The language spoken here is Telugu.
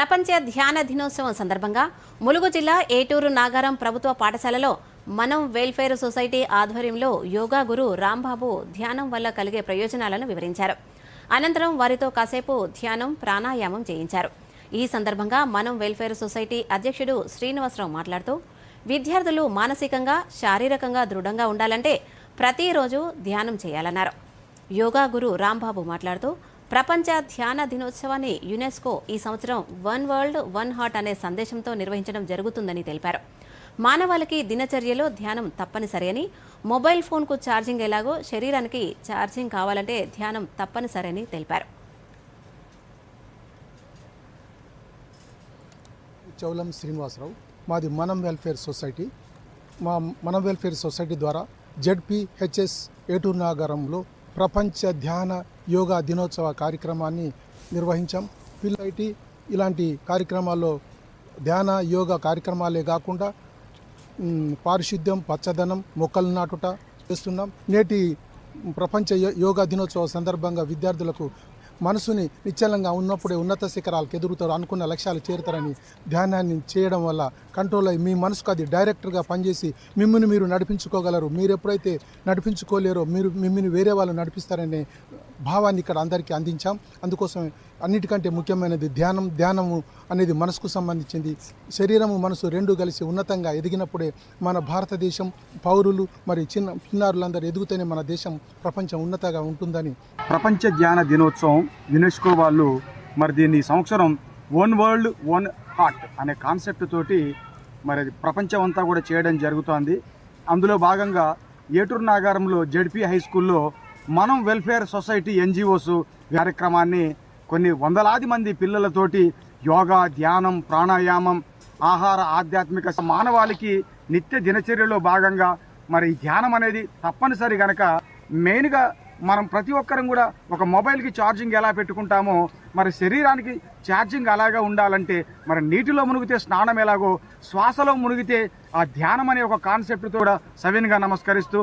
ప్రపంచ ధ్యాన దినోత్సవం సందర్భంగా ములుగు జిల్లా ఏటూరు నాగారం ప్రభుత్వ పాఠశాలలో మనం వెల్ఫేర్ సొసైటీ ఆధ్వర్యంలో యోగా గురు రాంబాబు ధ్యానం వల్ల కలిగే ప్రయోజనాలను వివరించారు. అనంతరం వారితో కాసేపు ధ్యానం ప్రాణాయామం చేయించారు. ఈ సందర్భంగా మనం వెల్ఫేర్ సొసైటీ అధ్యక్షుడు శ్రీనివాసరావు మాట్లాడుతూ విద్యార్థులు మానసికంగా శారీరకంగా దృఢంగా ఉండాలంటే ప్రతిరోజు ధ్యానం చేయాలన్నారు. యోగా గురు రాంబాబు మాట్లాడుతూ ప్రపంచ ధ్యాన దినోత్సవాన్ని యునెస్కో ఈ సంవత్సరం వన్ వరల్డ్ వన్ హార్ట్ అనే సందేశంతో నిర్వహించడం జరుగుతుందని తెలిపారు. మానవాళికి దినచర్యలో ధ్యానం తప్పనిసరి అని మొబైల్ ఫోన్కు ఛార్జింగ్ ఎలాగో శరీరానికి ఛార్జింగ్ కావాలంటే ధ్యానం తప్పనిసరి అని తెలిపారు. చౌలం శ్రీనివాసరావు మాది మనం వెల్ఫేర్ సొసైటీ. మా మనం వెల్ఫేర్ సొసైటీ ద్వారా జెడ్పిహెచ్ఎస్ ఏటూరు నగరంలో ప్రపంచ ధ్యాన యోగా దినోత్సవ కార్యక్రమాన్ని నిర్వహించాం. పిల్లైటి ఇలాంటి కార్యక్రమాల్లో ధ్యాన యోగా కార్యక్రమాలే కాకుండా పారిశుద్ధ్యం పచ్చదనం మొక్కలు నాటుట చేస్తున్నాం. నేటి ప్రపంచ యోగా దినోత్సవ సందర్భంగా విద్యార్థులకు మనసుని నిశ్చలంగా ఉన్నప్పుడే ఉన్నత శిఖరాలకు ఎదుగుతారు అనుకున్న లక్ష్యాలు చేరుతారని ధ్యానాన్ని చేయడం వల్ల కంట్రోల్ అయ్యి మీ మనసుకు అది డైరెక్టర్గా పనిచేసి మిమ్మల్ని మీరు నడిపించుకోగలరు. మీరు ఎప్పుడైతే నడిపించుకోలేరో మీరు మిమ్మల్ని వేరే వాళ్ళు నడిపిస్తారనే భావాన్ని ఇక్కడ అందరికీ అందించాం. అందుకోసం అన్నిటికంటే ముఖ్యమైనది ధ్యానం. ధ్యానము అనేది మనసుకు సంబంధించింది. శరీరము మనసు రెండు కలిసి ఉన్నతంగా ఎదిగినప్పుడే మన భారతదేశం పౌరులు మరి చిన్న చిన్నారులందరూ ఎదుగుతూనే మన దేశం ప్రపంచం ఉన్నతగా ఉంటుందని. ప్రపంచ ధ్యాన దినోత్సవం యునెస్కో వాళ్ళు మరి దీన్ని సంవత్సరం వన్ వరల్డ్ వన్ హార్ట్ అనే కాన్సెప్ట్ తోటి మరి అది ప్రపంచం అంతా కూడా చేయడం జరుగుతోంది. అందులో భాగంగా ఏటూరు నాగారంలో జెడ్పీ హై స్కూల్లో మనం వెల్ఫేర్ సొసైటీ ఎన్జిఓస్ కార్యక్రమాన్ని కొన్ని వందలాది మంది పిల్లలతోటి యోగా ధ్యానం ప్రాణాయామం ఆహార ఆధ్యాత్మిక మానవాళికి నిత్య దినచర్యలో భాగంగా మరి ధ్యానం అనేది తప్పనిసరి కనుక మెయిన్గా మనం ప్రతి ఒక్కరం కూడా ఒక మొబైల్కి ఛార్జింగ్ ఎలా పెట్టుకుంటామో మరి శరీరానికి ఛార్జింగ్ అలాగా ఉండాలంటే మరి నీటిలో మునిగితే స్నానం ఎలాగో శ్వాసలో మునిగితే ఆ ధ్యానం అనే ఒక కాన్సెప్ట్తో కూడా సవిన్గా నమస్కరిస్తూ